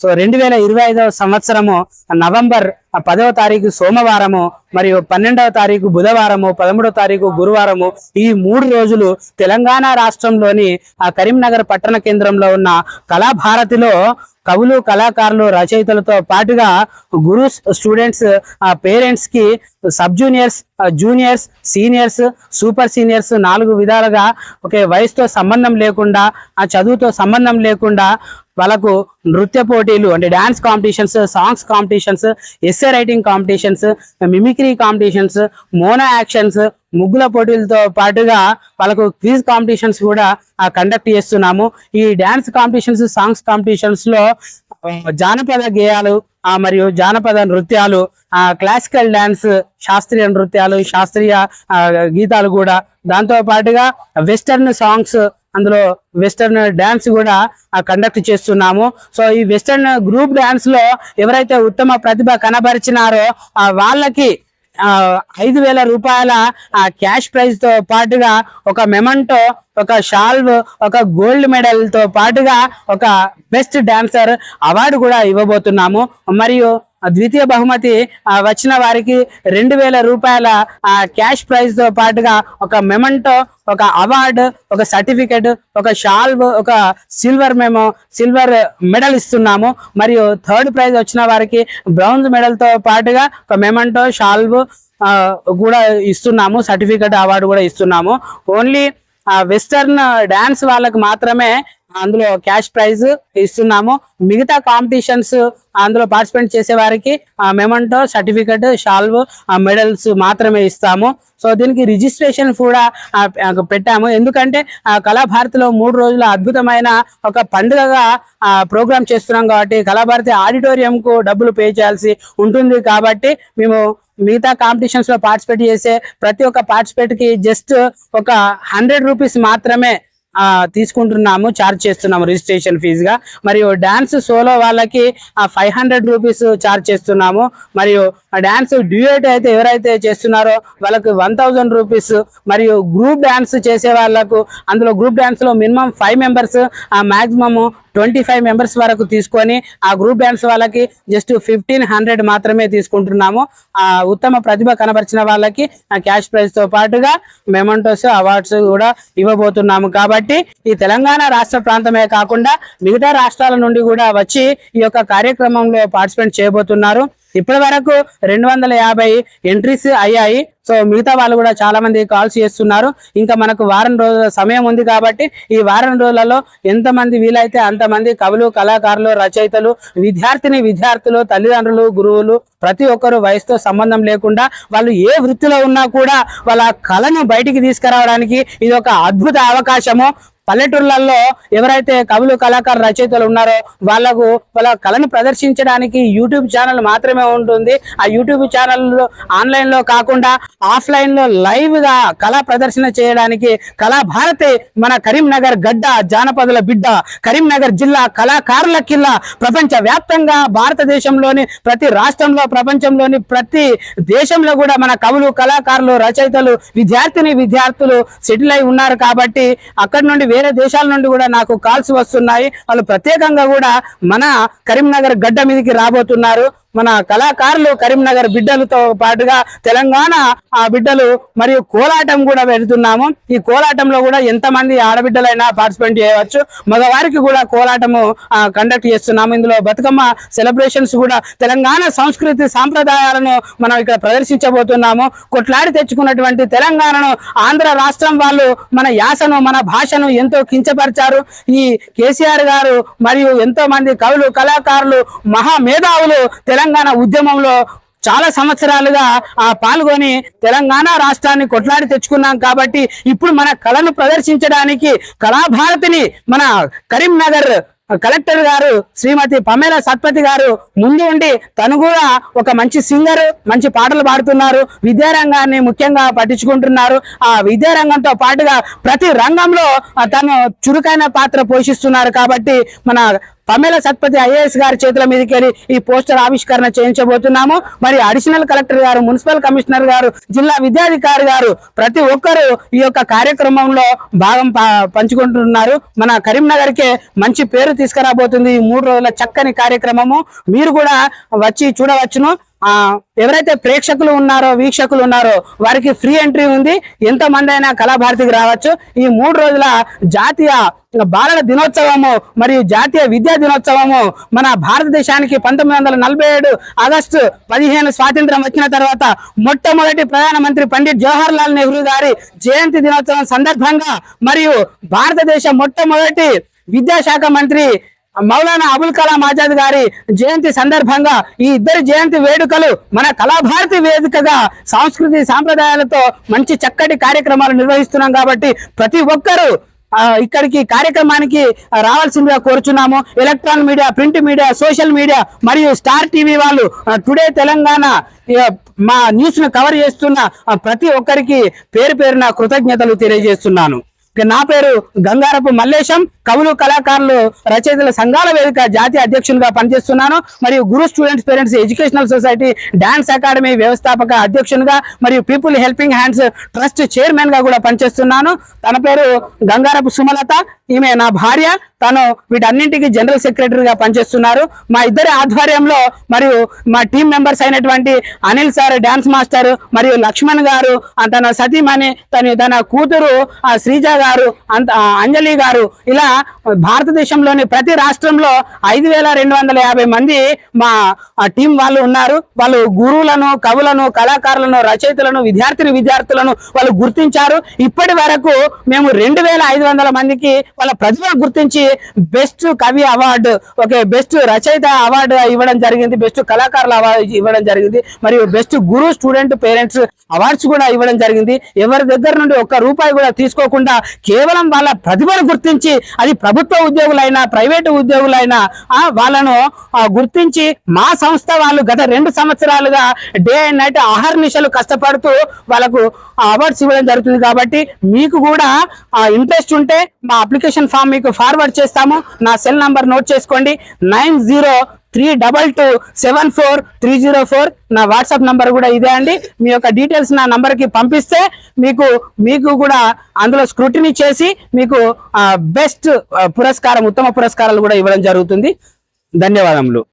So రెండు వేల ఇరవై ఐదవ సంవత్సరము నవంబర్ పదవ తారీఖు సోమవారము మరియు పన్నెండవ తారీఖు బుధవారము పదమూడవ తారీఖు గురువారము ఈ మూడు రోజులు తెలంగాణ రాష్ట్రంలోని ఆ కరీంనగర్ పట్టణ కేంద్రంలో ఉన్న కళాభారతిలో కవులు కళాకారులు రచయితలతో పాటుగా గురు స్టూడెంట్స్ ఆ పేరెంట్స్కి sub juniors juniors seniors super seniors నాలుగు విధాలుగా ఒకే వయసుతో సంబంధం లేకుండా ఆ చదువుతో సంబంధం లేకుండా వాళ్ళకు నృత్య పోటీలు అంటే dance competitions songs competitions essay writing competitions mimicry competitions mono actions ముగ్గుల పోటీలతో పాటుగా వాళ్ళకు క్విజ్ కాంపిటీషన్స్ కూడా కండక్ట్ చేస్తున్నాము. ఈ డాన్స్ కాంపిటీషన్స్ సాంగ్స్ కాంపిటీషన్స్లో జానపద గేయాలు మరియు జానపద నృత్యాలు క్లాసికల్ డ్యాన్స్ శాస్త్రీయ నృత్యాలు శాస్త్రీయ గీతాలు కూడా. దాంతో పాటుగా వెస్టర్న్ సాంగ్స్ అందులో వెస్టర్న్ డ్యాన్స్ కూడా కండక్ట్ చేస్తున్నాము. సో ఈ వెస్టర్న్ గ్రూప్ డ్యాన్స్లో ఎవరైతే ఉత్తమ ప్రతిభ కనబరిచినారో వాళ్ళకి ఐదు వేల రూపాయల క్యాష్ ప్రైజ్తో పాటుగా ఒక మెమంటో ఒక షాల్వ్ ఒక గోల్డ్ మెడల్తో పాటుగా ఒక బెస్ట్ డాన్సర్ అవార్డు కూడా ఇవ్వబోతున్నాము. మరియు ద్వితీయ బహుమతి వచ్చిన వారికి రెండు వేల రూపాయల క్యాష్ ప్రైజ్తో పాటుగా ఒక మెమంటో ఒక అవార్డు ఒక సర్టిఫికెట్ ఒక షాల్వ్ ఒక సిల్వర్ మేము సిల్వర్ మెడల్ ఇస్తున్నాము. మరియు థర్డ్ ప్రైజ్ వచ్చిన వారికి బ్రౌన్స్ మెడల్తో పాటుగా ఒక మెమంటో షాల్వ్ కూడా ఇస్తున్నాము. సర్టిఫికెట్ అవార్డు కూడా ఇస్తున్నాము. ఓన్లీ వెస్టర్న్ డ్యాన్స్ వాళ్ళకు మాత్రమే అందులో క్యాష్ ప్రైజ్ ఇస్తున్నాము. మిగతా కాంపిటీషన్స్ అందులో పార్టిసిపేట్ చేసే వారికి మెమంటో సర్టిఫికెట్ షాల్వ్ మెడల్స్ మాత్రమే ఇస్తాము. సో దీనికి రిజిస్ట్రేషన్ కూడా పెట్టాము. ఎందుకంటే ఆ కళాభారతిలో మూడు రోజుల అద్భుతమైన ఒక పండుగగా ప్రోగ్రామ్ చేస్తున్నాం కాబట్టి కళాభారతి ఆడిటోరియంకు డబ్బులు పే చేయాల్సి ఉంటుంది కాబట్టి మేము మిగతా కాంపిటీషన్స్లో పార్టిసిపేట్ చేసే ప్రతి ఒక్క పార్టిసిపేట్కి జస్ట్ ఒక హండ్రెడ్ రూపీస్ మాత్రమే తీసుకుంటున్నాము చార్జ్ చేస్తున్నాము రిజిస్ట్రేషన్ ఫీజుగా మరియు డ్యాన్స్ సోలో వాళ్ళకి ఫైవ్ హండ్రెడ్ రూపీస్ చార్జ్ చేస్తున్నాము. మరియు ఆ డ్యూయేట్ అయితే ఎవరైతే చేస్తున్నారో వాళ్ళకి వన్ థౌజండ్ రూపీస్ మరియు గ్రూప్ డ్యాన్స్ చేసే వాళ్ళకు అందులో గ్రూప్ డ్యాన్స్లో మినిమం ఫైవ్ మెంబర్స్ ఆ ట్వంటీ ఫైవ్ మెంబర్స్ వరకు తీసుకొని ఆ గ్రూప్ డ్యాన్స్ వాళ్ళకి జస్ట్ ఫిఫ్టీన్ హండ్రెడ్ మాత్రమే తీసుకుంటున్నాము. ఆ ఉత్తమ ప్రతిభ కనబరిచిన వాళ్ళకి ఆ క్యాష్ ప్రైజ్తో పాటుగా మెమంటోస్ అవార్డ్స్ కూడా ఇవ్వబోతున్నాము. కాబట్టి ఈ తెలంగాణ రాష్ట్ర ప్రాంతమే కాకుండా మిగతా రాష్ట్రాల నుండి కూడా వచ్చి ఈ యొక్క కార్యక్రమంలో పార్టిసిపేట్ చేయబోతున్నారు. ఇప్పటి వరకు రెండు వందల యాభై ఎంట్రీస్ అయ్యాయి. సో మిగతా వాళ్ళు కూడా చాలా మంది కాల్స్ చేస్తున్నారు. ఇంకా మనకు వారం రోజుల సమయం ఉంది కాబట్టి ఈ వారం రోజులలో ఎంతమంది వీలైతే అంతమంది కవులు కళాకారులు రచయితలు విద్యార్థిని విద్యార్థులు తల్లిదండ్రులు గురువులు ప్రతి ఒక్కరు వయసుతో సంబంధం లేకుండా వాళ్ళు ఏ వృత్తిలో ఉన్నా కూడా వాళ్ళ కళను బయటికి తీసుకురావడానికి ఇది ఒక అద్భుత అవకాశము. పల్లెటూర్లలో ఎవరైతే కవులు కళాకారు రచయితలు ఉన్నారో వాళ్ళకు వాళ్ళ కళను ప్రదర్శించడానికి యూట్యూబ్ ఛానల్ మాత్రమే ఉంటుంది. ఆ యూట్యూబ్ ఛానల్ ఆన్లైన్లో కాకుండా ఆఫ్లైన్లో లో లైవ్గా కళా ప్రదర్శన చేయడానికి కళాభారతి మన కరీంనగర్ గడ్డ జానపదుల బిడ్డ కరీంనగర్ జిల్లా కళాకారుల కిల్లా ప్రపంచ వ్యాప్తంగా భారతదేశంలోని ప్రతి రాష్ట్రంలో ప్రపంచంలోని ప్రతి దేశంలో కూడా మన కవులు కళాకారులు రచయితలు విద్యార్థిని విద్యార్థులు సెటిల్ అయి ఉన్నారు కాబట్టి అక్కడి నుండి వేరే దేశాల నుండి కూడా నాకు కాల్స్ వస్తున్నాయి. వాళ్ళు ప్రత్యేకంగా కూడా మన కరీంనగర్ గడ్డ మీదకి రాబోతున్నారు. మన కళాకారులు కరీంనగర్ బిడ్డలతో పాటుగా తెలంగాణ ఆ బిడ్డలు మరియు కోలాటం కూడా పెడుతున్నాము. ఈ కోలాటంలో కూడా ఎంతమంది ఆడబిడ్డలైనా పార్టిసిపేట్ చేయవచ్చు. మగవారికి కూడా కోలాటము కండక్ట్ చేస్తున్నాము. ఇందులో బతుకమ్మ సెలబ్రేషన్స్ కూడా తెలంగాణ సంస్కృతి సాంప్రదాయాలను మనం ఇక్కడ ప్రదర్శించబోతున్నాము. కొట్లాడి తెచ్చుకున్నటువంటి తెలంగాణను ఆంధ్ర రాష్ట్రం వాళ్ళు మన యాసను మన భాషను ఎంతో కించపరిచారు. ఈ కేసీఆర్ గారు మరియు ఎంతో మంది కవులు కళాకారులు మహా మేధావులు తెలంగాణ ఉద్యమంలో చాలా సంవత్సరాలుగా ఆ పాల్గొని తెలంగాణ రాష్ట్రాన్ని కొట్లాడి తెచ్చుకున్నాం కాబట్టి ఇప్పుడు మన కళను ప్రదర్శించడానికి కళాభారతిని మన కరీంనగర్ కలెక్టర్ గారు శ్రీమతి పమేల సత్పతి గారు ముందు ఉండి తను కూడా ఒక మంచి సింగర్ మంచి పాటలు పాడుతున్నారు. విద్యారంగాన్ని ముఖ్యంగా పట్టించుకుంటున్నారు. ఆ విద్యారంగంతో పాటుగా ప్రతి రంగంలో తను చురుకైన పాత్ర పోషిస్తున్నారు కాబట్టి మన పమేల సత్పతి ఐఏఎస్ గారి చేతుల మీదకెళ్ళి ఈ పోస్టర్ ఆవిష్కరణ చేయించబోతున్నాము. మరి అడిషనల్ కలెక్టర్ గారు మున్సిపల్ కమిషనర్ గారు జిల్లా విద్యాధికారి గారు ప్రతి ఒక్కరూ ఈ యొక్క కార్యక్రమంలో భాగం ప- పంచుకుంటున్నారు. మన కరీంనగర్కే మంచి పేరు తీసుకురాబోతుంది ఈ మూడు రోజుల చక్కని కార్యక్రమము. మీరు కూడా వచ్చి చూడవచ్చును. ఎవరైతే ప్రేక్షకులు ఉన్నారో వీక్షకులు ఉన్నారో వారికి ఫ్రీ ఎంట్రీ ఉంది. ఎంతమంది అయినా కళాభారతికి రావచ్చు. ఈ మూడు రోజుల జాతీయ బాలల దినోత్సవము మరియు జాతీయ విద్యా దినోత్సవము మన భారతదేశానికి పంతొమ్మిది వందల నలభై ఏడు ఆగస్టు పదిహేను స్వాతంత్రం వచ్చిన తర్వాత మొట్టమొదటి ప్రధానమంత్రి పండిట్ జవహర్ లాల్ నెహ్రూ గారి జయంతి దినోత్సవం సందర్భంగా మరియు భారతదేశ మొట్టమొదటి విద్యాశాఖ మంత్రి మౌలానా అబుల్ కలాం ఆజాద్ గారి జయంతి సందర్భంగా ఈ ఇద్దరు జయంతి వేడుకలు మన కళాభారతి వేదికగా సాంస్కృతిక సాంప్రదాయాలతో మంచి చక్కటి కార్యక్రమాలు నిర్వహిస్తున్నాం కాబట్టి ప్రతి ఒక్కరూ ఇక్కడికి కార్యక్రమానికి రావాల్సిందిగా కోరుచున్నాము. Electronic media print media social media మరియు స్టార్ టీవీ వాళ్ళు టుడే తెలంగాణ మా న్యూస్ను కవర్ చేస్తున్న ప్రతి ఒక్కరికి పేరు పేరున కృతజ్ఞతలు తెలియజేస్తున్నాను. నా పేరు గంగారపు మల్లేశం. కవులు కళాకారులు రచయితల సంఘాల వేదిక జాతీయ అధ్యక్షునిగా పనిచేస్తున్నాను. మరియు Guru students parents educational society dance academy వ్యవస్థాపక అధ్యక్షునిగా మరియు పీపుల్ హెల్పింగ్ హ్యాండ్స్ ట్రస్ట్ చైర్మన్గా కూడా పనిచేస్తున్నాను. తన పేరు గంగారపు సుమలత. ఈమె నా భార్య. తను వీటన్నింటికి జనరల్ సెక్రటరీగా పనిచేస్తున్నారు. మా ఇద్దరి ఆధ్వర్యంలో మరియు మా టీం మెంబర్స్ అయినటువంటి అనిల్ సార్ డాన్స్ మాస్టర్ మరియు లక్ష్మణ్ గారు ఆ తన సతీమణి తన తన కూతురు ఆ శ్రీజ గారు అంత అంజలి గారు ఇలా భారతదేశంలోని ప్రతి రాష్ట్రంలో ఐదు వేల రెండు వందల యాభై మంది మా టీం వాళ్ళు ఉన్నారు. వాళ్ళు గురువులను కవులను కళాకారులను రచయితలను విద్యార్థిని విద్యార్థులను వాళ్ళు గుర్తించారు. ఇప్పటి వరకు మేము రెండు వేల ఐదు వందల మందికి వాళ్ళ ప్రతిభ గుర్తించి బెస్ట్ కవి అవార్డు ఓకే బెస్ట్ రచయిత అవార్డు ఇవ్వడం జరిగింది. బెస్ట్ కళాకారుల అవార్డు ఇవ్వడం జరిగింది. మరియు బెస్ట్ గురువు స్టూడెంట్ పేరెంట్స్ అవార్డ్స్ కూడా ఇవ్వడం జరిగింది. ఎవరి దగ్గర నుండి ఒక్క రూపాయి కూడా తీసుకోకుండా కేవలం వాళ్ళ ప్రతిభను గుర్తించి అది ప్రభుత్వ ఉద్యోగులైనా ప్రైవేటు ఉద్యోగులైనా వాళ్ళను గుర్తించి మా సంస్థ వాళ్ళు గత రెండు సంవత్సరాలుగా డే అండ్ నైట్ ఆహర్నిశలు కష్టపడుతూ వాళ్ళకు అవార్డ్స్ ఇవ్వడం జరుగుతుంది కాబట్టి మీకు కూడా ఇంట్రెస్ట్ ఉంటే మా అప్లికేషన్ ఫామ్ మీకు ఫార్వర్డ్ చేస్తాము. నా సెల్ నంబర్ నోట్ చేసుకోండి. Nine zero three double two seven four three zero four నా వాట్సాప్ నంబర్ కూడా ఇదే అండి. మీ యొక్క డీటెయిల్స్ నా నంబర్కి పంపిస్తే మీకు మీకు కూడా అందులో స్క్రూటినీ చేసి మీకు బెస్ట్ పురస్కారం ఉత్తమ పురస్కారాలు కూడా ఇవ్వడం జరుగుతుంది. ధన్యవాదములు.